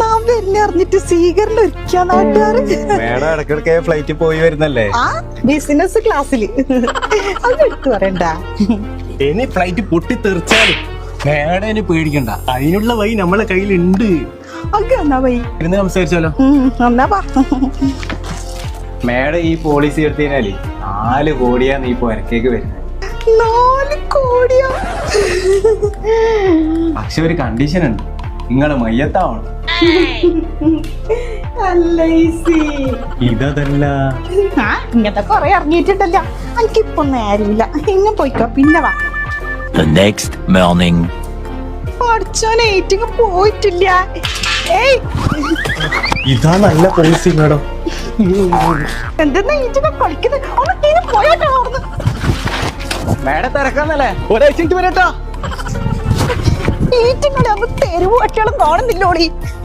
നാം സ്വീകരണം ഒരുക്കിയ മേഡം ഫ്ലൈറ്റിൽ പോയി വരുന്നല്ലേ? ആ ബിസിനസ് ക്ലാസ്സിൽ അത് എടുത്തു പറയണ്ട. ഇനി ഫ്ലൈറ്റ് പൊട്ടി മേഡം ഇനി പേടിക്കണ്ട. അതിനുള്ള വഴി നമ്മളെ കയ്യിലുണ്ട്. അത് എന്നാ പോയി ഇരുന്ന് സംസാരിച്ചാലോ? എന്നാ പാ മേഡം ഈ പോളിസി എടുത്തതിനാല് നാല് കോടിയാണ് ഈ പുരക്കേക്ക് വരുന്നത് നാല് കോടിയോ. പക്ഷെ ഒരു കണ്ടീഷൻ ഉണ്ട്. നിങ്ങൾ മയ്യത്താവണം. ഇതല്ല ആ ഇങ്ങനത്തെ കൊറേ എനിക്ക് എനിക്കിപ്പൊ നേരമില്ല ഇങ്ങ പോയിക്കോ പിന്നെ വാ. The next morning. പഠിച്ചോനെ ഏറ്റിങ് പോയിട്ടില്ല. ഏയ്. ഇതാ നല്ല പോളിസി മാഡം. എന്തെന്നാ ഏറ്റിങ് കളിക്കുന്നത് ഒന്ന് ഇനി പോയാട്ടോ അവിടുന്ന് മേഡം തിരക്കാന്നല്ലേ? ഒരാഴ്ച വരട്ടോ തെരുവ് പട്ടികളും കാണുന്നില്ലോടി.